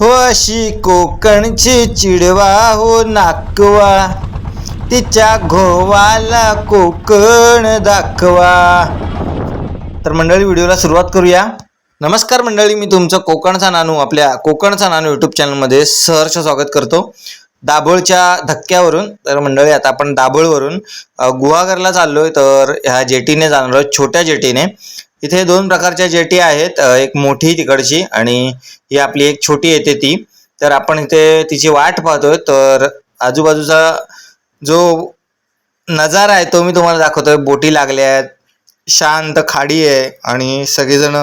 हो अशी कोकणची चिडवा हो नाकवा. तिच्या घोवाला कोकण दाखवा. तर मंडळी व्हिडिओला सुरुवात करूया. नमस्कार मंडळी मी तुमचं कोकणचा नानू आपल्या कोकणचा नानू यूट्यूब चॅनलमध्ये सहर्ष स्वागत करतो. दाभोळच्या धक्क्यावरून तर मंडळी आता आपण दाभोळवरून गुहागरला चाललोय तर ह्या जेटीने जाणार आहोत छोट्या जेटीने. इथे दोन प्रकारच्या जेटी आहेत एक मोठी तिकडची आणि ही आपली एक छोटी येते ती. तर आपण इथे तिची वाट पाहतोय तर आजूबाजूचा जो नजारा आहे तो मी तुम्हाला दाखवतोय. बोटी लागल्या आहेत शांत खाडी आहे आणि सगळेजण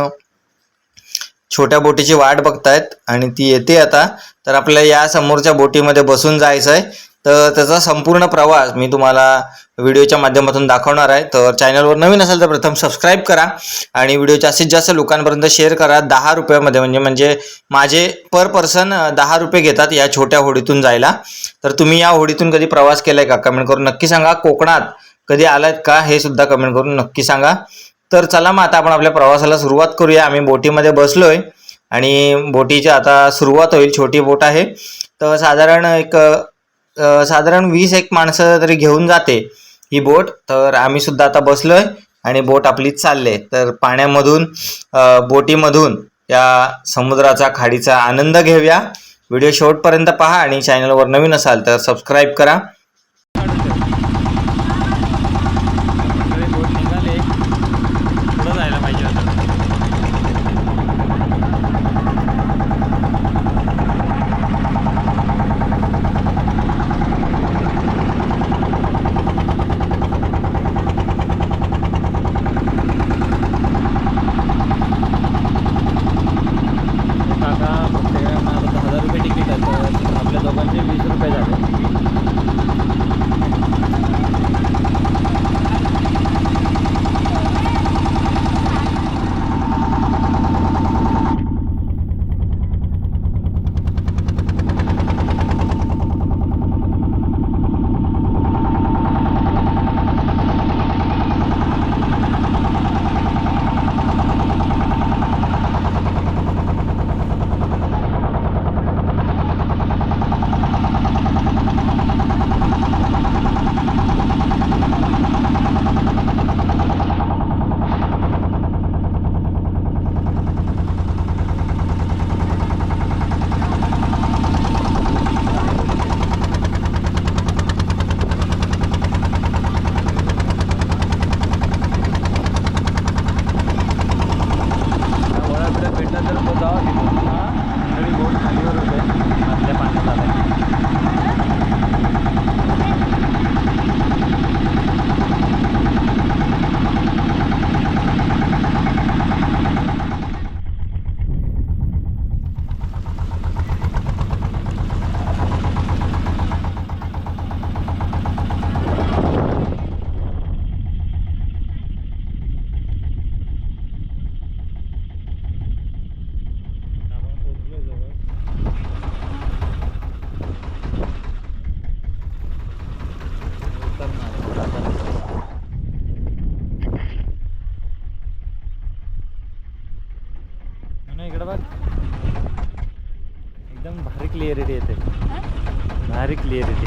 छोट्या बोटीची वाट बघतायत आणि ती येते आता. तर आपल्याला या समोरच्या बोटीमध्ये बसून जायचं आहे तर त्याचा संपूर्ण प्रवास मी तुम्हाला व्हिडिओच्या माध्यमातून दाखवणार आहे. तर चॅनलवर नवीन असेल तर प्रथम सबस्क्राईब करा आणि व्हिडिओ जास्तीत जास्त लोकांपर्यंत शेअर करा. दहा रुपयामध्ये म्हणजे म्हणजे माझे पर पर्सन दहा रुपये घेतात या छोट्या होडीतून जायला. तर तुम्ही या होडीतून कधी प्रवास केलाय का? कमेंट करून नक्की सांगा. कोकणात कधी आलात का? हे सुद्धा कमेंट करून नक्की सांगा. तर चला मग आता आपण आपल्या प्रवासाला सुरुवात करूया. आम्ही बोटीमध्ये बसलोय आणि बोटीची आता सुरुवात होईल. छोटी बोट आहे. तर साधारण एक साधारण वीस एक माणसं तरी घेऊन जाते ही बोट. तर आम्ही सुद्धा आता बसलोय आणि बोट आपली चालले तर पाण्यामधून बोटीमधून या समुद्राचा खाडीचा आनंद घेऊया. व्हिडिओ शेवटपर्यंत पहा आणि चॅनलवर नवीन असाल तर सबस्क्राईब करा. बघ एकदम भारी क्लिअरिटी येते भारी क्लिअरिटी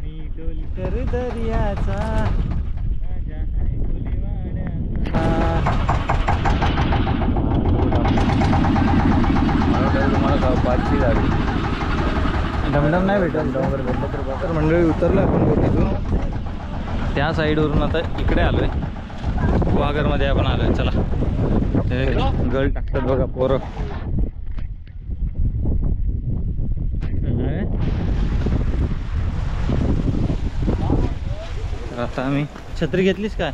मी डोलकर दर्याचा. पाचशे गाडी डमडम नाही भेटत. डोंगर भेटलं. तर मंडळी उतरलो आपण बोटीतून. त्या साईडवरून आता इकडे आलोय. गुहागरमध्ये आपण आलोय चला. गळ टाकतात बघा पोरं. आता आम्ही. छत्री घेतलीस काय?